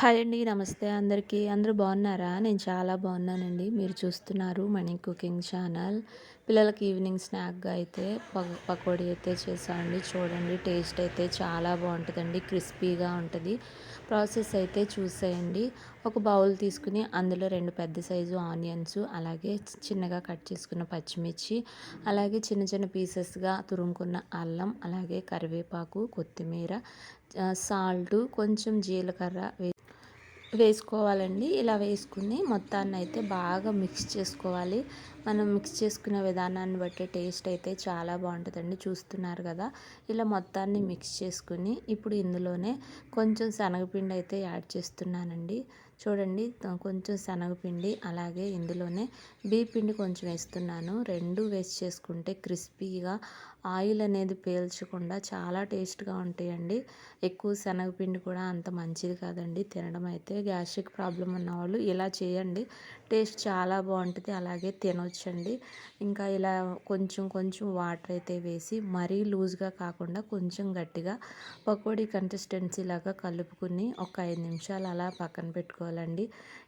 Hi అండి నమస్తే అందరికీ. అందరూ బాగున్నారా? నేను చాలా బాగున్నానండి. మీరు చూస్తున్నారు మనీ కుకింగ్ ఛానల్. పిల్లలకి ఈవినింగ్ స్నాక్గా అయితే పకోడీ అయితే చేసామండి చూడండి టేస్ట్ అయితే చాలా బాగుంటుందండి. క్రిస్పీగా ఉంటుంది. ప్రాసెస్ అయితే చూసేయండి. ఒక బౌల్ తీసుకుని అందులో రెండు పెద్ద సైజు ఆనియన్స్ అలాగే చిన్నగా కట్ చేసుకున్న పచ్చిమిర్చి అలాగే చిన్న చిన్న పీసెస్గా తురుముకున్న అల్లం అలాగే కరివేపాకు కొత్తిమీర సాల్ట్ కొంచెం జీలకర్ర వేసుకోవాలండి. ఇలా వేసుకుని మొత్తాన్ని అయితే బాగా మిక్స్ చేసుకోవాలి. మనం మిక్స్ చేసుకునే విధానాన్ని బట్టి టేస్ట్ అయితే చాలా బాగుంటుందండి. చూస్తున్నారు కదా? ఇలా మొత్తాన్ని మిక్స్ చేసుకుని ఇప్పుడు ఇందులోనే కొంచెం శనగపిండి అయితే యాడ్ చేస్తున్నానండి. చూడండి కొంచెం శనగపిండి అలాగే ఇందులోనే బీ పిండి కొంచెం వేస్తున్నాను. రెండు వేస్ట్ చేసుకుంటే క్రిస్పీగా ఆయిల్ అనేది పీల్చకుండా చాలా టేస్ట్గా ఉంటాయండి. ఎక్కువ శనగపిండి కూడా అంత మంచిది కాదండి. తినడం అయితే గ్యాస్ట్రిక్ ప్రాబ్లం ఉన్నవాళ్ళు ఇలా చేయండి. టేస్ట్ చాలా బాగుంటుంది అలాగే తినొచ్చండి. ఇంకా ఇలా కొంచెం కొంచెం వాటర్ అయితే వేసి మరీ లూజ్గా కాకుండా కొంచెం గట్టిగా పకోడీ కన్సిస్టెన్సీ లాగా కలుపుకుని ఒక ఐదు నిమిషాలు అలా పక్కన వేసుకోవాలండి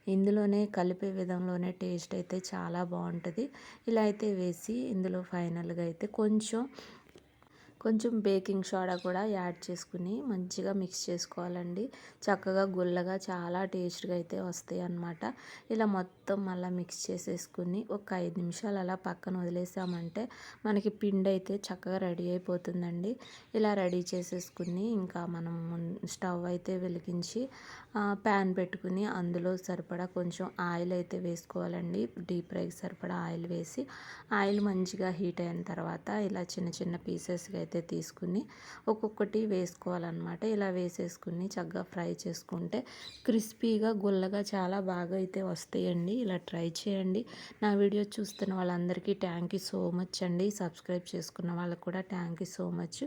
ఇందులోనే కలిపే విధంలోనే టేస్ట్ అయితే చాలా బాగుంటుంది. ఇలా అయితే వేసి ఇందులో ఫైనల్గా అయితే కొంచెం కొంచెం బేకింగ్ సోడా కూడా యాడ్ చేసుకుని మంచిగా మిక్స్ చేసుకోవాలండి. చక్కగా గుల్లగా చాలా టేస్ట్గా అయితే వస్తాయి అన్నమాట. ఇలా మొత్తం మళ్ళీ మిక్స్ చేసేసుకుని ఒక ఐదు నిమిషాలు అలా పక్కన వదిలేసామంటే మనకి పిండి అయితే చక్కగా రెడీ అయిపోతుందండి. ఇలా రెడీ చేసేసుకుని ఇంకా మనం స్టవ్ అయితే వెలిగించి ప్యాన్ పెట్టుకుని అందులో సరిపడా కొంచెం ఆయిల్ అయితే వేసుకోవాలండి. డీప్ ఫ్రైకి సరిపడా ఆయిల్ వేసి ఆయిల్ మంచిగా హీట్ అయిన తర్వాత ఇలా చిన్న చిన్న పీసెస్గా అయితే తీసుకుని ఒక్కొక్కటి వేసుకోవాలన్నమాట. ఇలా వేసేసుకుని చక్కగా ఫ్రై చేసుకుంటే క్రిస్పీగా గుల్లగా చాలా బాగా అయితే వస్తాయండి. ఇలా ట్రై చేయండి. నా వీడియో చూస్తున్న వాళ్ళందరికీ థ్యాంక్ యూ సో మచ్ అండి. సబ్స్క్రైబ్ చేసుకున్న వాళ్ళకు కూడా thank you so much.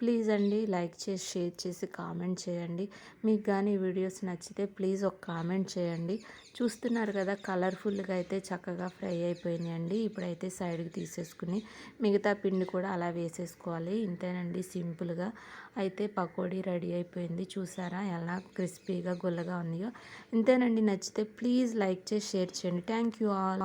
Please అండి లైక్ చేసి షేర్ చేసి కామెంట్ చేయండి. మీకు కానీ వీడియోస్ నచ్చితే ప్లీజ్ ఒక కామెంట్ చేయండి. చూస్తున్నారు కదా కలర్ఫుల్గా అయితే చక్కగా ఫ్రై అయిపోయినాయండి. ఇప్పుడైతే సైడ్కి తీసేసుకుని మిగతా పిండి కూడా అలా వేసేసుకోవాలి. ఇంతేనండి సింపుల్గా. అయితే పకోడీ రెడీ అయిపోయింది. చూసారా ఎలా క్రిస్పీగా గుల్లగా ఉన్నాయో. ఇంతేనండి నచ్చితే ప్లీజ్ లైక్ చేసి షేర్ చేయండి. Thank you all.